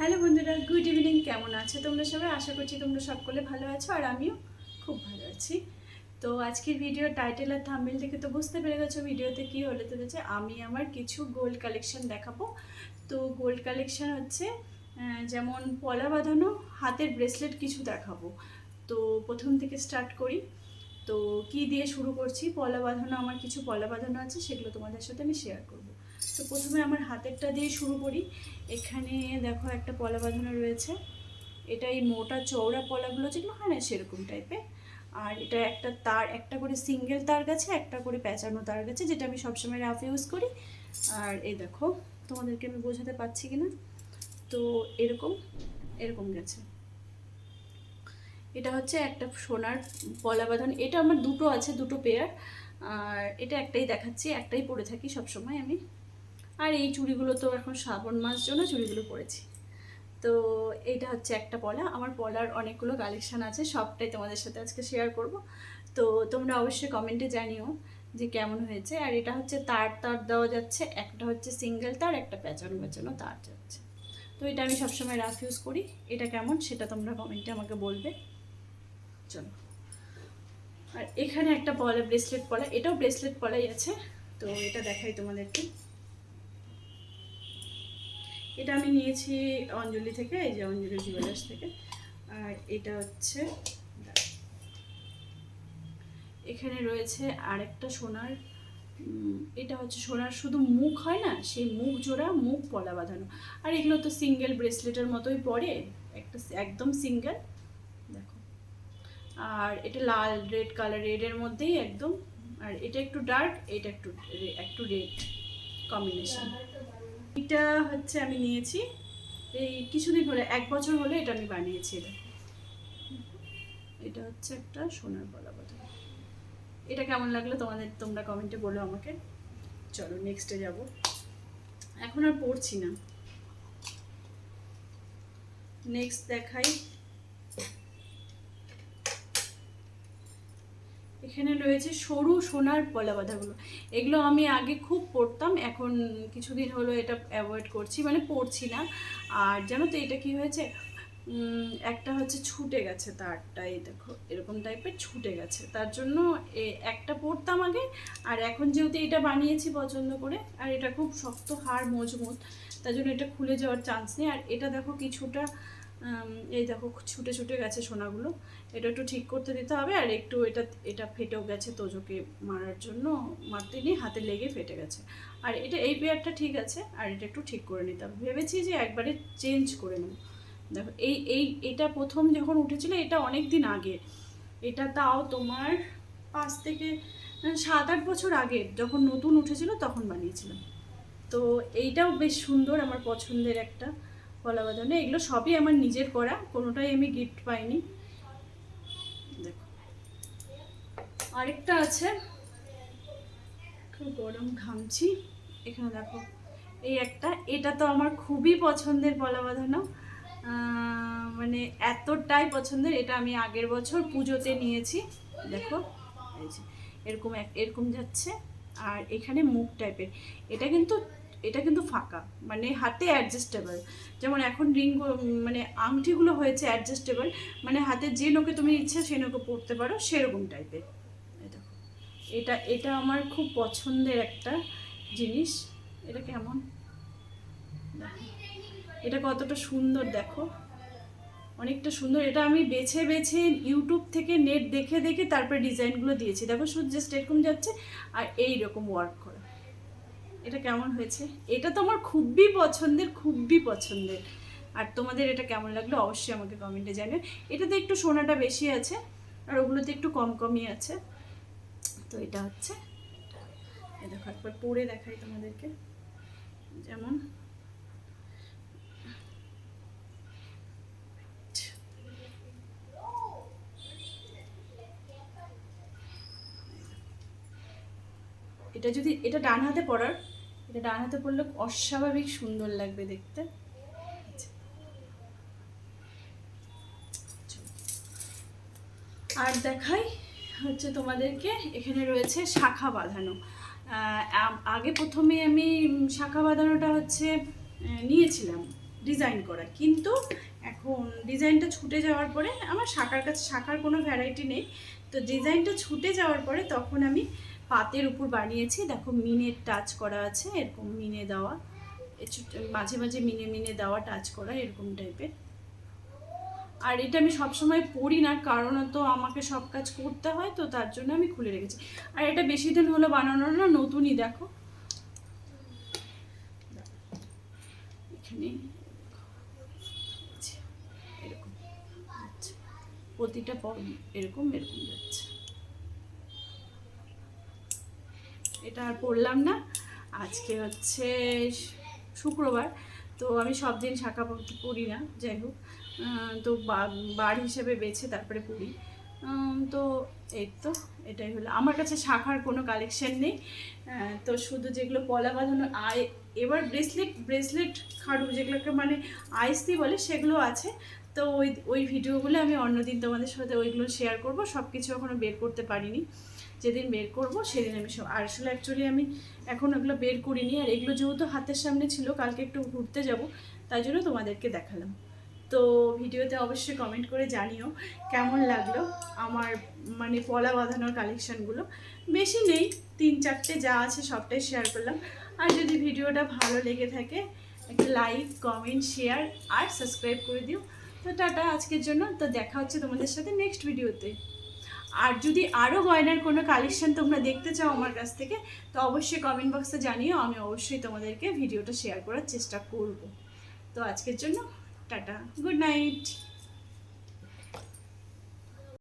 Hello বন্ধুরা, good evening. কেমন আছো তোমরা সবাই? আশা করছি তোমরা সকলে ভালো আছো আর আমিও খুব ভালো আছি। তো আজকের ভিডিও টাইটেল আর থাম্বেল দেখে তো বুঝতে পেরে গেছো ভিডিওতে কী হলে তো হচ্ছে আমি আমার কিছু গোল্ড কালেকশন দেখাবো। তো গোল্ড কালেকশন হচ্ছে যেমন পলা বাঁধানো, হাতের ব্রেসলেট কিছু দেখাবো। তো প্রথম থেকে স্টার্ট করি। তো কি দিয়ে শুরু করছি? পলা বাঁধানো, আমার কিছু পলা বাঁধানো আছে, সেগুলো তোমাদের সাথে আমি শেয়ার করব। তো প্রথমে আমার হাতেরটা দিয়ে শুরু করি। এখানে দেখো একটা পলা বাঁধানো রয়েছে। এটা এই মোটা চওড়া পলাগুলো যেগুলো হয় না সেরকম টাইপের আর এটা একটা তার, একটা করে সিঙ্গেল তার গেছে, একটা করে প্যাঁচানো তার গেছে, যেটা আমি সবসময় রাফ ইউজ করি। আর এই দেখো, তোমাদেরকে আমি বোঝাতে পারছি কি না তো এরকম এরকম গেছে। এটা হচ্ছে একটা সোনার পলা বাঁধানো, এটা আমার দুটো আছে, দুটো পেয়ার আর এটা একটাই দেখাচ্ছি, একটাই পরে থাকি সবসময় আমি। আর এই চুড়িগুলো তো এখন শ্রাবণ মাস জন্য চুড়িগুলো পরেছি। তো এইটা হচ্ছে একটা পলা। আমার পলার অনেকগুলো কালেকশান আছে, সবটাই তোমাদের সাথে আজকে শেয়ার করব। তো তোমরা অবশ্যই কমেন্টে জানিও যে কেমন হয়েছে। আর এটা হচ্ছে তার তার দেওয়া যাচ্ছে, একটা হচ্ছে সিঙ্গেল তার, একটা প্যাচানো প্যাচানো তার যাচ্ছে। তো এটা আমি সবসময় রাফ ইউজ করি। এটা কেমন সেটা তোমরা কমেন্টে আমাকে বলবে। চলো। আর এখানে একটা পলা ব্রেসলেট পলা। এটাও ব্রেসলেট পলাই আছে। তো এটা দেখাই তোমাদেরকে। এটা আমি নিয়েছি অঞ্জলি থেকে, এই যে অঞ্জলি জুয়েলার্স থেকে। আর এটা হচ্ছে এখানে রয়েছে আরেকটা সোনার এটা হচ্ছে সোনার শুধু মুখ হয় না, সেই মুখ জোড়া, মুখ পলা বাঁধানো। আর এগুলো তো সিঙ্গেল ব্রেসলেটের মতোই পড়ে একটা একদম সিঙ্গেল দেখো। আর এটা লাল রেড কালার রেডের মধ্যেই একদম। আর এটা একটু ডার্ক এটা একটু একটু রেড কম্বিনেশন এটা হচ্ছে আমি নিয়েছি। এই কিছুদিন হলে, এক বছর হলে এটা আমি বানিয়েছি এটা। এটা হচ্ছে একটা সোনার বলা কথা এটা কেমন লাগল তোমাদের, তোমরা কমেন্টে বলো আমাকে। চলো নেক্সটে যাব। এখন আর পড়ছি না। নেক্সট দেখাই। এখানে রয়েছে সরু সোনার পলা বাঁধাগুলো এগুলো আমি আগে খুব পড়তাম, এখন কিছুদিন হলো এটা অ্যাভয়েড করছি মানে পড়ছি না। আর জানো তো এটা কি হয়েছে? একটা হচ্ছে ছুটে গেছে তারটা, এই দেখো, এরকম টাইপের ছুটে গেছে। তার জন্য একটা পড়তাম আগে, আর এখন যেহেতু এটা বানিয়েছি পছন্দ করে, আর এটা খুব শক্ত, হাড় মজবুত তার জন্য এটা খুলে যাওয়ার চান্স নেই। আর এটা দেখো কিছুটা এই দেখো ছুটে ছুটে গেছে সোনাগুলো। এটা একটু ঠিক করতে দিতে হবে আর একটু এটা এটা ফেটেও গেছে তোজোকে মারার জন্য। মারতে নিয়ে হাতে লেগে ফেটে গেছে। আর এটা, এই পেয়ারটা ঠিক আছে, আর এটা একটু ঠিক করে নিতে হবে। ভেবেছি যে একবারে চেঞ্জ করে নেব। দেখো, এই এই, এটা প্রথম যখন উঠেছিল, এটা অনেক দিন আগে। এটা তাও তোমার পাঁচ থেকে সাত আট বছর আগে। যখন নতুন উঠেছিল, তখন বানিয়েছিলাম। তো এইটাও বেশ সুন্দর আমার পছন্দের একটা কলা বাঁধানো এগুলো সবই আমার নিজের করা, কোনোটাই আমি গিফট পাইনি। দেখো। আরেকটা আছে। খুব গরম ঘামছি। এখানে দেখো, এই একটা। এটা তো আমার খুবই পছন্দের পলা বাঁধানো মানে এতটাই পছন্দের, এটা আমি আগের বছর পুজোতে নিয়েছি। দেখো এরকম এরকম যাচ্ছে। আর এখানে মুখ টাইপের এটা কিন্তু এটা কিন্তু ফাঁকা মানে হাতে অ্যাডজাস্টেবল যেমন এখন রিং মানে আংটিগুলো হয়েছে অ্যাডজাস্টেবল মানে হাতে যে নোকে তুমি ইচ্ছা সেই নোকে পরতে পারো, সেরকম টাইপের এটা এটা আমার খুব পছন্দের একটা জিনিস। এটা কেমন? এটা কতটা সুন্দর দেখো। অনেকটা সুন্দর। এটা আমি বেছে বেছে ইউটিউব থেকে নেট দেখে দেখে তারপরে ডিজাইনগুলো দিয়েছি। দেখো শুধু জাস্ট এরকম যাচ্ছে আর এই রকম ওয়ার্ক করা। এটা কেমন হয়েছে? এটা তো আমার খুবই পছন্দের খুবই পছন্দের। আর তোমাদের এটা কেমন লাগল অবশ্যই আমাকে কমেন্টে জানিও। এটাতে একটু সোনাটা বেশি আছে আর ওগুলোতে একটু কম কমই আছে। তো এটা হচ্ছে। দেখো একবার পরে দেখাই তোমাদেরকে। যেমন এটা যদি, এটা ডান হাতে পরার, এটা ডান হাতে পরলে অস্বাভাবিক সুন্দর লাগবে দেখতে। আর দেখাই হচ্ছে তোমাদেরকে, এখানে রয়েছে শাখা বাঁধানো। আগে প্রথমে আমি শাখা বাঁধানোটা হচ্ছে নিয়েছিলাম, ডিজাইন করা। কিন্তু এখন ডিজাইনটা ছুটে যাওয়ার পরে, আমার শাখার কাছে, শাখার কোনো ভ্যারাইটি নেই। তো ডিজাইনটা ছুটে যাওয়ার পরে তখন আমি পাতের উপর বানিয়েছি। দেখো, মিনের টাচ করা আছে, এরকম মিনে দেওয়া। মাঝে মাঝে মিনে মিনে দেওয়া টাচ করা, এরকম টাইপের আর এটা আমি সবসময় পড়ি না, কারণ তো আমাকে সব কাজ করতে হয়, তো তার জন্য আমি খুলে রেখেছি। আর এটা বেশি দিন হলো বানানো না, নতুনই, দেখো। এখানে এরকম। আচ্ছা প্রতিটা এরকম এরকম যাচ্ছে। এটা আর পড়লাম না। আজকে হচ্ছে শুক্রবার, তো আমি সব দিন শাখা পড়ি না, যাই হোক। তো বার হিসেবে বেছে তারপরে পড়ি। তো এই তো, এটাই হলো। আমার কাছে শাখার কোনো কালেকশন নেই। তো শুধু যেগুলো পলা বাঁধানো, আই, এবার ব্রেসলেট ব্রেসলেট খাড়ু, যেগুলোকে মানে আইসি বলে, সেগুলো আছে। তো ওই ওই ভিডিওগুলো আমি অন্যদিন তোমাদের সাথে ওইগুলো শেয়ার করব। সব কিছু এখনও বের করতে পারিনি। যেদিন বের করব, সেদিন আমি সব আর আসলে অ্যাকচুয়ালি আমি এখন এগুলো বের করিনি। আর এগুলো যেহেতু হাতের সামনে ছিল, কালকে একটু ঘুরতে যাব, তাই জন্য তোমাদেরকে দেখালাম। তো ভিডিওতে অবশ্যই কমেন্ট করে জানিও কেমন লাগল আমার মানে পলা বাঁধানোর কালেকশানগুলো বেশি নেই, তিন চারটে যা আছে সবটাই শেয়ার করলাম। আর যদি ভিডিওটা ভালো লেগে থাকে, একটা লাইক কমেন্ট শেয়ার আর সাবস্ক্রাইব করে দিও। তো টাটা আজকের জন্য। তো দেখা হচ্ছে তোমাদের সাথে নেক্সট ভিডিওতে আর যদি আরও গয়নার কোনো কালেকশন তোমরা দেখতে চাও আমার কাছ থেকে, তো অবশ্যই কমেন্ট বক্সে জানিও, আমি অবশ্যই তোমাদেরকে ভিডিওটা শেয়ার করার চেষ্টা করব। তো আজকের জন্য টাটা গুড নাইট